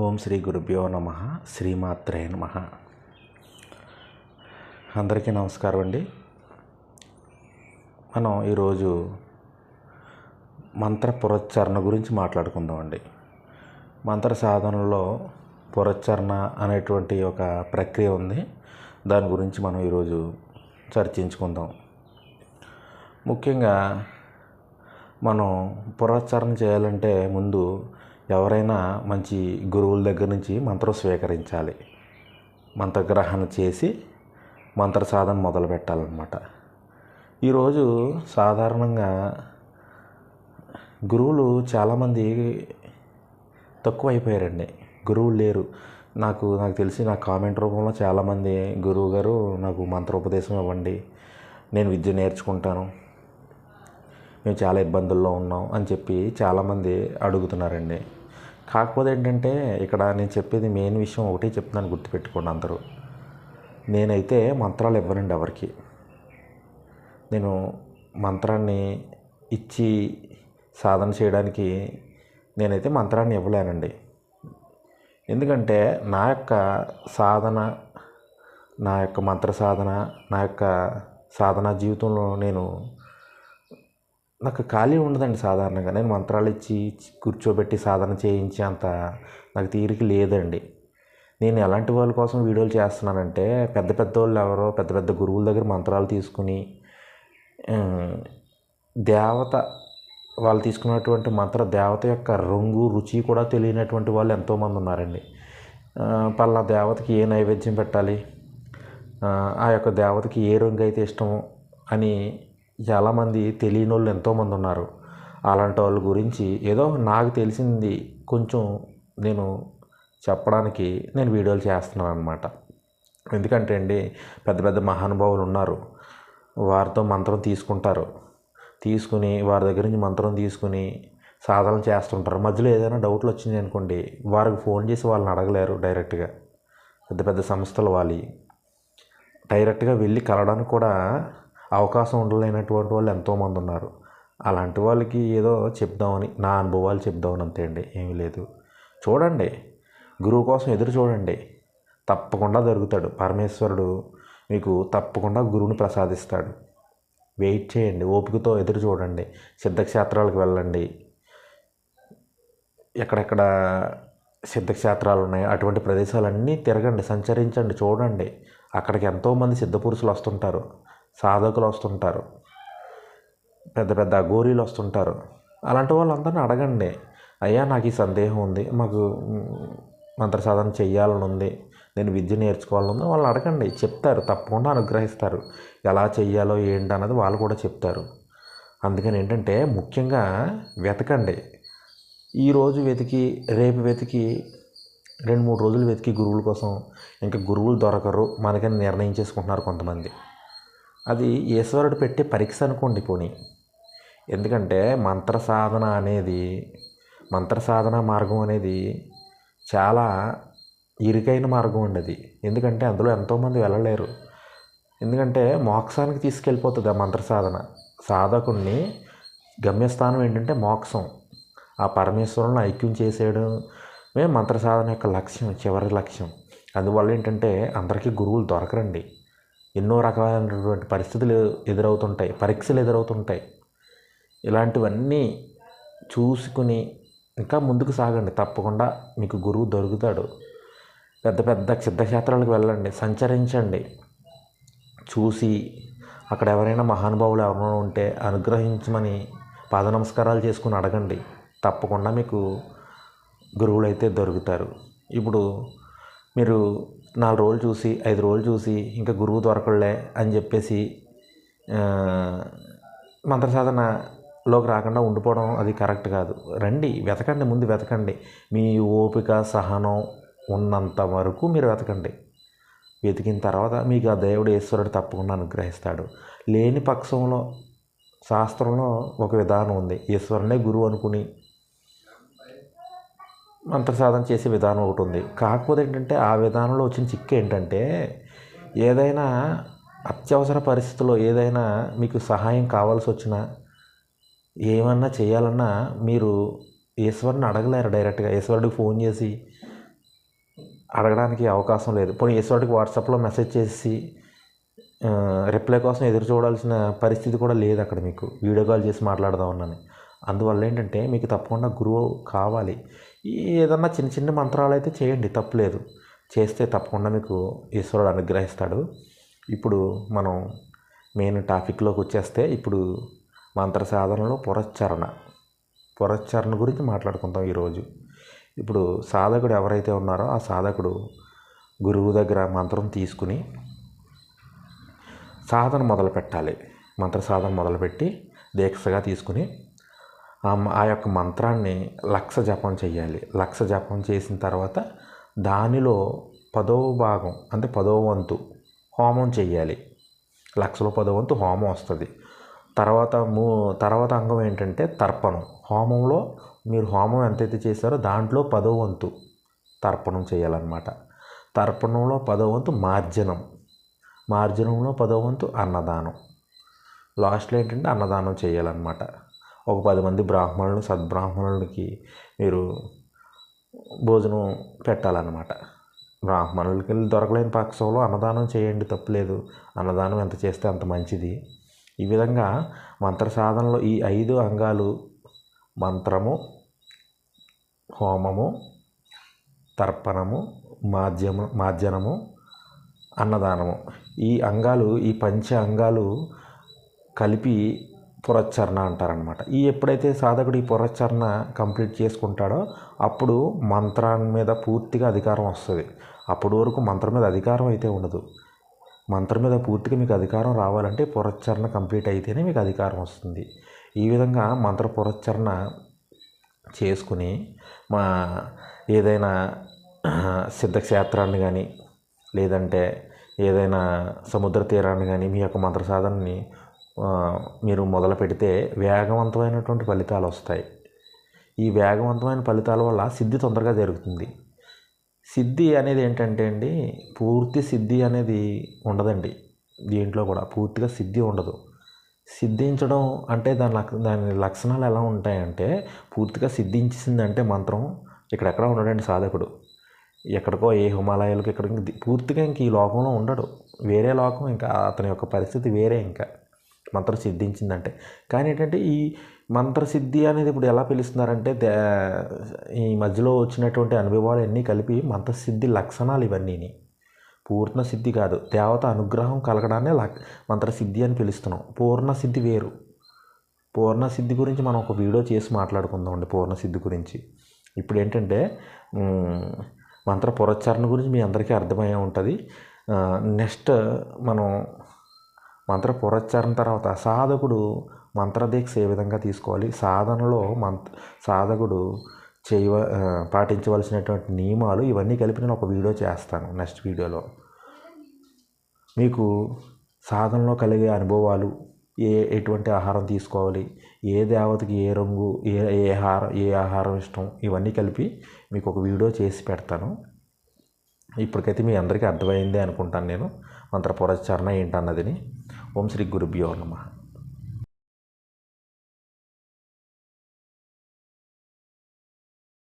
ఓం శ్రీ గురుభ్యో నమ శ్రీమాత్రే నమ. అందరికీ నమస్కారం అండి. మనం ఈరోజు మంత్ర పురచ్చరణ గురించి మాట్లాడుకుందామండి మంత్ర సాధనలో పురచ్చరణ అనేటువంటి ఒక ప్రక్రియ ఉంది. దాని గురించి మనం ఈరోజు చర్చించుకుందాం. ముఖ్యంగా మనం పురచ్చారణ చేయాలంటే ముందు ఎవరైనా మంచి గురువుల దగ్గర నుంచి మంత్రం స్వీకరించాలి. మంత్రగ్రహణ చేసి మంత్ర సాధన మొదలు పెట్టాలన్నమాట ఈరోజు సాధారణంగా గురువులు చాలామంది తక్కువైపోయారండి. గురువులు లేరు. నాకు నాకు తెలిసి నా కామెంట్ రూపంలో చాలామంది గురువు గారు నాకు మంత్రోపదేశం ఇవ్వండి. నేను విద్య నేర్చుకుంటాను. మేము చాలా ఇబ్బందుల్లో ఉన్నాం అని చెప్పి చాలామంది అడుగుతున్నారండి. కాకపోతే ఏంటంటే ఇక్కడ నేను చెప్పేది మెయిన్ విషయం ఒకటి చెప్తున్నాను గుర్తుపెట్టుకోండి అందరూ. నేనైతే మంత్రాలు ఇవ్వనండి ఎవరికి. నేను మంత్రాన్ని ఇచ్చి సాధన చేయడానికి నేనైతే మంత్రాన్ని ఇవ్వలేనండి. ఎందుకంటే నా యొక్క సాధన నా యొక్క మంత్ర సాధన నా యొక్క సాధనా జీవితంలో నేను నాకు ఖాళీ ఉండదండి సాధారణంగా. నేను మంత్రాలు ఇచ్చి కూర్చోబెట్టి సాధన చేయించే అంత నాకు తీరిక లేదండి. నేను ఎలాంటి వాళ్ళ కోసం వీడియోలు చేస్తున్నానంటే పెద్ద పెద్ద వాళ్ళు ఎవరో పెద్ద పెద్ద గురువుల దగ్గర మంత్రాలు తీసుకుని దేవత వాళ్ళు తీసుకున్నటువంటి మంత్ర దేవత యొక్క రంగు రుచి కూడా తెలియనటువంటి వాళ్ళు ఎంతోమంది ఉన్నారండి. పలానా దేవతకి ఏ నైవేద్యం పెట్టాలి? ఆ యొక్క దేవతకి ఏ రంగు అయితే ఇష్టమో అని చాలామంది తెలియని వాళ్ళు ఎంతోమంది ఉన్నారు. అలాంటి వాళ్ళ గురించి ఏదో నాకు తెలిసింది కొంచెం నేను చెప్పడానికి నేను వీడియోలు చేస్తున్నాను అనమాట ఎందుకంటే అండి పెద్ద పెద్ద మహానుభావులు ఉన్నారు. వారితో మంత్రం తీసుకుంటారు. తీసుకుని వారి దగ్గర నుంచి మంత్రం తీసుకుని సాధన చేస్తుంటారు. మధ్యలో ఏదైనా డౌట్లు వచ్చింది అనుకోండి వారికి ఫోన్ చేసి వాళ్ళని అడగలేరు డైరెక్ట్గా. పెద్ద పెద్ద సంస్థలు వాళ్ళు డైరెక్ట్గా వెళ్ళి కలవడానికి కూడా అవకాశం ఉండలేనటువంటి వాళ్ళు ఎంతోమంది ఉన్నారు. అలాంటి వాళ్ళకి ఏదో చెప్దామని నా అనుభవాలు చెప్దామని అంతే అండి ఏమీ లేదు. చూడండి గురువు కోసం ఎదురు చూడండి. తప్పకుండా దొరుకుతాడు. పరమేశ్వరుడు మీకు తప్పకుండా గురువుని ప్రసాదిస్తాడు. వెయిట్ చేయండి ఓపికతో ఎదురు చూడండి. సిద్ధక్షేత్రాలకు వెళ్ళండి. ఎక్కడెక్కడ సిద్ధక్షేత్రాలు ఉన్నాయి అటువంటి ప్రదేశాలన్నీ తిరగండి సంచరించండి చూడండి. అక్కడికి ఎంతోమంది సిద్ధపురుషులు వస్తుంటారు. సాధకులు వస్తుంటారు. పెద్ద పెద్ద అఘోరీలు వస్తుంటారు. అలాంటి వాళ్ళందరినీ అడగండి. అయ్యా నాకు ఈ సందేహం ఉంది. మాకు మంత్ర సాధన చెయ్యాలని ఉంది. నేను విద్య నేర్చుకోవాలని ఉంది. వాళ్ళు అడగండి. చెప్తారు. తప్పకుండా అనుగ్రహిస్తారు. ఎలా చెయ్యాలో ఏంటి అన్నది వాళ్ళు కూడా చెప్తారు. అందుకని ఏంటంటే ముఖ్యంగా వెతకండి. ఈరోజు వెతికి రేపు వెతికి రెండు మూడు రోజులు వెతికి గురువుల కోసం. ఇంకా గురువులు దొరకరు. మనకని నిర్ణయం చేసుకుంటున్నారు కొంతమంది. అది ఈశ్వరుడు పెట్టే పరీక్ష అనుకోండి పోనీ. ఎందుకంటే మంత్ర సాధన అనేది మంత్ర సాధన మార్గం అనేది చాలా ఇరుకైన మార్గం అండి అది. ఎందుకంటే అందులో ఎంతోమంది వెళ్ళలేరు. ఎందుకంటే మోక్షానికి తీసుకెళ్ళిపోతుంది ఆ మంత్ర సాధన. సాధకుడిని గమ్యస్థానం ఏంటంటే మోక్షం. ఆ పరమేశ్వరుని ఐక్యం చేసేయడమే మంత్ర సాధన యొక్క లక్ష్యం చివరి లక్ష్యం. అందువల్ల ఏంటంటే అందరికీ గురువులు దొరకరండి. ఎన్నో రకాలైనటువంటి పరిస్థితులు ఎదురవుతుంటాయి పరీక్షలు ఎదురవుతుంటాయి. ఇలాంటివన్నీ చూసుకుని ఇంకా ముందుకు సాగండి. తప్పకుండా మీకు గురువు దొరుకుతాడు. పెద్ద పెద్ద సిద్ధక్షేత్రాలకు వెళ్ళండి సంచరించండి. చూసి అక్కడ ఎవరైనా మహానుభావులు ఎవరైనా ఉంటే అనుగ్రహించమని పాద నమస్కారాలు చేసుకుని అడగండి. తప్పకుండా మీకు గురువులు అయితే దొరుకుతారు. ఇప్పుడు మీరు నాలుగు రోజులు చూసి ఐదు రోజులు చూసి ఇంకా గురువు దొరకలే అని చెప్పేసి మంత్ర సాధనలోకి రాకుండా ఉండిపోవడం అది కరెక్ట్ కాదు. రండి వెతకండి ముందు వెతకండి. మీ ఓపిక సహనం ఉన్నంత వరకు మీరు వెతకండి. వెతికిన తర్వాత మీకు ఆ దేవుడు ఈశ్వరుడు తప్పకుండా అనుగ్రహిస్తాడు. లేని పక్షంలో శాస్త్రంలో ఒక విధానం ఉంది. ఈశ్వరునే గురువు అనుకుని మంత్ర సాధన చేసే విధానం ఒకటి ఉంది. కాకపోతే ఏంటంటే ఆ విధానంలో వచ్చిన చిక్కు ఏంటంటే ఏదైనా అత్యవసర పరిస్థితుల్లో ఏదైనా మీకు సహాయం కావాల్సి వచ్చినా ఏమన్నా చేయాలన్నా మీరు ఈశ్వరుని అడగలేరు డైరెక్ట్గా. ఈశ్వరుడికి ఫోన్ చేసి అడగడానికి అవకాశం లేదు. పోనీ ఈశ్వరుడికి వాట్సాప్లో మెసేజ్ చేసి రిప్లై కోసం ఎదురు చూడాల్సిన పరిస్థితి కూడా లేదు అక్కడ మీకు. వీడియో కాల్ చేసి మాట్లాడదాం అన్నాను అందువల్ల ఏంటంటే మీకు తప్పకుండా గురువు కావాలి. ఏదన్నా చిన్న చిన్న మంత్రాలు అయితే చేయండి తప్పులేదు. చేస్తే తప్పకుండా మీకు ఈశ్వరుడు అనుగ్రహిస్తాడు. ఇప్పుడు మనం మెయిన్ టాపిక్లోకి వచ్చేస్తే ఇప్పుడు మంత్ర సాధనలో పురశ్చరణ. పురశ్చరణ గురించి మాట్లాడుకుందాం ఈరోజు. ఇప్పుడు సాధకుడు ఎవరైతే ఉన్నారో ఆ సాధకుడు గురువు దగ్గర మంత్రం తీసుకుని సాధన మొదలు పెట్టాలి మంత్ర సాధన మొదలుపెట్టి దీక్షగా తీసుకుని ఆ యొక్క మంత్రాన్ని లక్ష జపం చేయాలి లక్ష జపం చేసిన తర్వాత దానిలో పదవ భాగం అంటే పదవ వంతు హోమం చేయాలి లక్షలో పదవ వంతు హోమం వస్తుంది. తర్వాత మూ తర్వాత అంగం ఏంటంటే తర్పణం. హోమంలో మీరు హోమం ఎంతైతే చేశారో దాంట్లో పదవ వంతు తర్పణం చేయాలన్నమాట తర్పణంలో పదవ వంతు మార్జనం. మార్జనంలో పదవ వంతు అన్నదానం. లాస్ట్లో ఏంటంటే అన్నదానం చేయాలన్నమాట ఒక పది మంది బ్రాహ్మణులు సద్బ్రాహ్మణులకి మీరు భోజనం పెట్టాలన్నమాట. బ్రాహ్మణులకి దొరకలేని పక్షంలో అన్నదానం చేయండి తప్పులేదు. అన్నదానం ఎంత చేస్తే అంత మంచిది. ఈ విధంగా మంత్ర సాధనలో ఈ ఐదు అంగాలు మంత్రము హోమము తర్పణము మాధ్యము మాధ్యనము అన్నదానము. ఈ అంగాలు ఈ పంచ అంగాలు కలిపి పురచ్చరణ అంటారనమాట ఈ ఎప్పుడైతే సాధకుడు ఈ పురచ్చరణ కంప్లీట్ చేసుకుంటాడో అప్పుడు మంత్రాన్ని మీద పూర్తిగా అధికారం వస్తుంది. అప్పటి వరకు మంత్రం మీద అధికారం అయితే ఉండదు. మంత్రం మీద పూర్తిగా మీకు అధికారం రావాలంటే పురచ్చరణ కంప్లీట్ అయితేనే మీకు అధికారం వస్తుంది. ఈ విధంగా మంత్ర పురచ్చరణ చేసుకుని మా ఏదైనా సిద్ధక్షేత్రాన్ని కానీ లేదంటే ఏదైనా సముద్ర తీరాన్ని కానీ మీ యొక్క మంత్ర సాధనని మీరు మొదలు పెడితే వేగవంతమైనటువంటి ఫలితాలు వస్తాయి. ఈ వేగవంతమైన ఫలితాల వల్ల సిద్ధి తొందరగా జరుగుతుంది. సిద్ధి అనేది ఏంటంటే అండి పూర్తి సిద్ధి అనేది ఉండదండి. దీంట్లో కూడా పూర్తిగా సిద్ధి ఉండదు. సిద్ధించడం అంటే దాని లక్ష దాని లక్షణాలు ఎలా ఉంటాయంటే పూర్తిగా సిద్ధించిందంటే మంత్రం ఇక్కడెక్కడ ఉండడండి సాధకుడు. ఎక్కడికో ఏ హిమాలయాలకు ఇక్కడ పూర్తిగా ఇంక ఈ లోకంలో ఉండడు. వేరే లోకం ఇంకా అతని యొక్క పరిస్థితి వేరే ఇంకా. మంత్రం సిద్ధించిందంటే కానీ ఏంటంటే ఈ మంత్రసిద్ధి అనేది ఇప్పుడు ఎలా పిలుస్తున్నారంటే దే ఈ మధ్యలో వచ్చినటువంటి అనుభవాలు అన్నీ కలిపి మంత్రసిద్ధి లక్షణాలు ఇవన్నీని. పూర్ణ సిద్ధి కాదు దేవత అనుగ్రహం కలగడాన్ని లక్ మంత్రసిద్ధి అని పిలుస్తున్నాం. పూర్ణ సిద్ధి వేరు. పూర్ణ సిద్ధి గురించి మనం ఒక వీడియో చేసి మాట్లాడుకుందాం అండి పూర్ణసిద్ధి గురించి. ఇప్పుడు ఏంటంటే మంత్ర పురచ్చారణ గురించి మీ అందరికీ అర్థమయ్యే ఉంటుంది. నెక్స్ట్ మనం మంత్ర పురోచ్చారణ తర్వాత సాధకుడు మంత్రదీక్ష ఏ విధంగా తీసుకోవాలి? సాధనలో మంత్ సాధకుడు చేయవ పాటించవలసినటువంటి నియమాలు ఇవన్నీ కలిపి నేను ఒక వీడియో చేస్తాను నెక్స్ట్ వీడియోలో. మీకు సాధనలో కలిగే అనుభవాలు ఏ ఎటువంటి ఆహారం తీసుకోవాలి ఏ దేవతకి ఏ రంగు ఏ ఏ ఆహారం ఏ ఆహారం ఇష్టం ఇవన్నీ కలిపి మీకు ఒక వీడియో చేసి పెడతాను. ఇప్పటికైతే మీ అందరికీ అర్థమైందే అనుకుంటాను నేను. మంత్ర పురస్చరణ ఏంటన్నదిని ఓం శ్రీ గురుభ్యో నమ.